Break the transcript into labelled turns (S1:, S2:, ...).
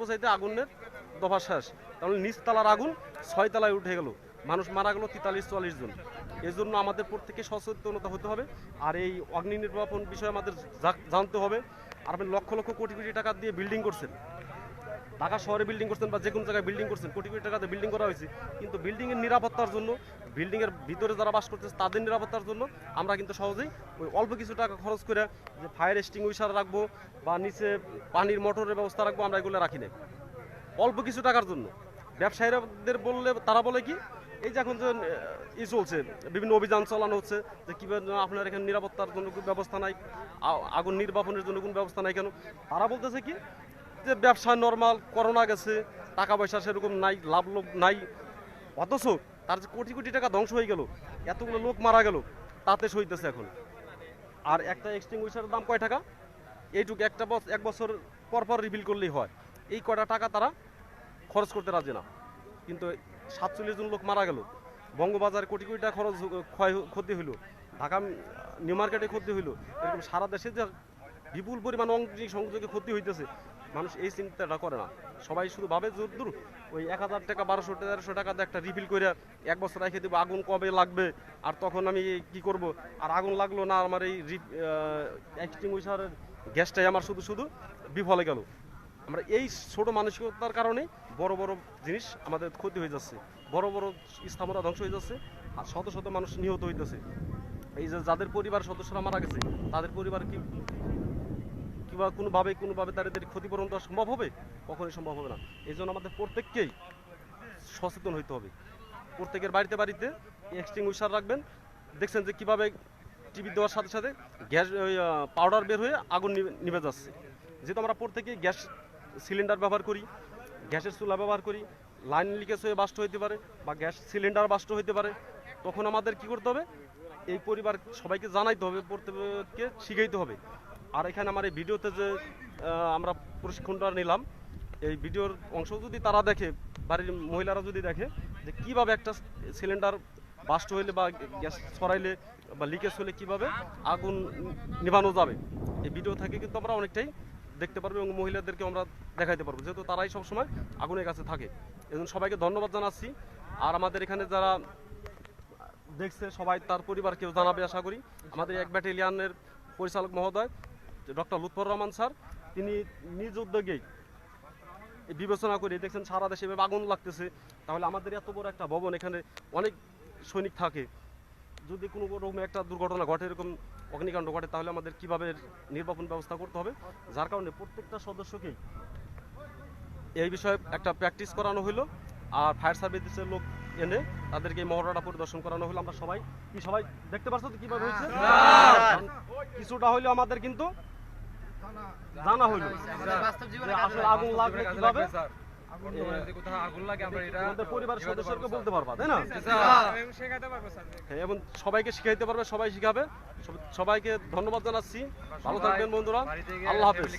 S1: বোঝাইতে আগুনের দফা শেষ। তাহলে নিচ তলার আগুন ছয় উঠে গেল। মানুষ মারা গেল তেতাল্লিশ, চুয়াল্লিশ জন। এই জন্য আমাদের প্রত্যেকে সচেতনতা হতে হবে। আর এই অগ্নি নির্বাপন বিষয়ে আমাদের জানতে হবে। আর আপনি লক্ষ লক্ষ কোটি কোটি টাকা দিয়ে বিল্ডিং করছেন। ঢাকা শহরে বিল্ডিং করছেন বা যে কোনো জায়গায় বিল্ডিং করছেন, কোটি কোটি টাকাতে বিল্ডিং করা হয়েছে। কিন্তু বিল্ডিংয়ের নিরাপত্তার জন্য বিল্ডিংয়ের ভিতরে যারা বাস করতেছে, তাদের নিরাপত্তার জন্য আমরা কিন্তু সহজেই ওই অল্প কিছু টাকা খরচ করে যে ফায়ার এক্সটিংগুইশার রাখব বা নিচে পানির মোটরের ব্যবস্থা রাখব, আমরা এগুলো রাখি না অল্প কিছু টাকার জন্য। ব্যবসায়ীদের বললে, তারা বলে কি, এই যে এখন যে ই চলছে, বিভিন্ন অভিযান চালানো হচ্ছে, যে কীভাবে আপনার এখানে নিরাপত্তার জন্য কোনো ব্যবস্থা নাই আগুন নির্বাপনের জন্য কোনো ব্যবস্থা নাই কেন? তারা বলতেছে কি, যে ব্যবসা নর্মাল করোনা গেছে, টাকা পয়সা সেরকম নাই, লাভ লোভ নাই অথচ তার যে কোটি কোটি টাকা ধ্বংস হয়ে গেল, এতগুলো লোক মারা গেল, তাতে সইতেছে এখন। আর একটা এক্সটিংগুইশারের দাম কয় টাকা? এইটুকু একটা বছর এক বছর পর পর রিভিল করলেই হয়। এই কয়টা টাকা তারা খরচ করতে রাজি না। কিন্তু সাতচল্লিশ জন লোক মারা গেল। বঙ্গবাজারে কোটি কোটি টাকা খরচ, ক্ষয়, ক্ষতি হইল। ঢাকা, নিউ মার্কেটে ক্ষতি হইল। এরকম সারা দেশে যে বিপুল পরিমাণ অঙ্গি সংযোগে ক্ষতি হইতেছে। মানুষ এই চিন্তাটা করে না। সবাই শুধু ভাবে, দূর ওই এক হাজার টাকা, বারোশো, তেরোশো টাকা দিয়ে একটা রিফিল করে এক বছর রেখে দেবো, আগুন কবে লাগবে? আর তখন আমি কি করব? আর আগুন লাগল না, আমার এই এক্সটিংগুইশারের গ্যাসটাই আমার শুধু শুধু বিফলে গেল। আমরা এই ছোট মানসিকতার কারণে বড় বড় জিনিস আমাদের ক্ষতি হয়ে যাচ্ছে। বড় বড় স্থাপনা ধ্বংস হয়ে যাচ্ছে আর শত শত মানুষ নিহত হইতেছে। এই যে যাদের পরিবার সদস্যরা মারা গেছে, তাদের পরিবার কি কিংবা কোনোভাবে কোনোভাবে তাদের ক্ষতিপূরণ দেওয়া সম্ভব হবে? কখনোই সম্ভব হবে না। এই জন্য আমাদের প্রত্যেককেই সচেতন হইতে হবে। প্রত্যেকের বাড়িতে বাড়িতে এক্সটিংগুইশার রাখবেন। দেখছেন যে কীভাবে টিভি দেওয়ার সাথে সাথে গ্যাস পাউডার বের হয়ে আগুন নিভে যাচ্ছে। যেহেতু আমরা প্রত্যেকেই গ্যাস সিলিন্ডার ব্যবহার করি, গ্যাসের চুলা ব্যবহার করি লাইন লিকেজ হয়ে বাস্ট হইতে পারে বা গ্যাস সিলিন্ডার বাস্ট হইতে পারে, তখন আমাদের কি করতে হবে? এই পরিবার সবাইকে জানাইতে হবে, প্রত্যেককে শিখাইতে হবে। আর এখানে আমার এই ভিডিওতে যে আমরা প্রশিক্ষণটা নিলাম, এই ভিডিওর অংশ যদি তারা দেখে, বাড়ির মহিলারা যদি দেখে যে কীভাবে একটা সিলিন্ডার বাস্ট হইলে বা গ্যাস ছড়াইলে বা লিকেজ হলে কীভাবে আগুন নিভানো যাবে, এই ভিডিও থেকে কিন্তু আমরা অনেকটাই দেখতে পারব এবং মহিলাদেরকে আমরা দেখাইতে পারব, যেহেতু তারাই সবসময় আগুনের কাছে থাকে। এজন্য সবাইকে ধন্যবাদ জানাচ্ছি। আর আমাদের এখানে যারা দেখছে, সবাই তার পরিবারকেও জানাবে আশা করি। আমাদের এক ব্যাটেলিয়ানের পরিচালক মহোদয় ডক্টর লুৎফর রহমান স্যার তিনি নিজ উদ্যোগেই এই বিবেচনা করে দেখছেন সারা দেশে এভাবে আগুন লাগতেছে। তাহলে আমাদের এত বড় একটা ভবন এখানে অনেক সৈনিক থাকে। যদি কোনো রকম একটা দুর্ঘটনা ঘটে এরকম অগ্নিকাণ্ড ঘটে তাহলে আমাদের কীভাবে নির্বাপন ব্যবস্থা করতে হবে? যার কারণে প্রত্যেকটা সদস্যকেই এই বিষয়ে একটা প্র্যাকটিস করানো হলো আর ফায়ার সার্ভিসের লোক এনে তাদেরকে মহড়াটা পরিদর্শন করানো হলো আমরা সবাই কি সবাই দেখতে পাচ্ছ তো কীভাবে হয়েছে? কিছুটা হইলেও আমাদের কিন্তু জানা হইল। আসলে আগুন লাগলে কীভাবে?
S2: আগুন যদি কোথাও আগুন লাগে আমরা এটা
S1: আমাদের পরিবারের সদস্যকে বলতে পারবা তাই না?
S2: শেখাতে পারব স্যার।
S1: হ্যাঁ, এবং সবাইকে শিখাইতে পারবে সবাই শিখাবে। সবাইকে ধন্যবাদ জানাচ্ছি। ভালো থাকবেন বন্ধুরা। আল্লাহ হাফেজ।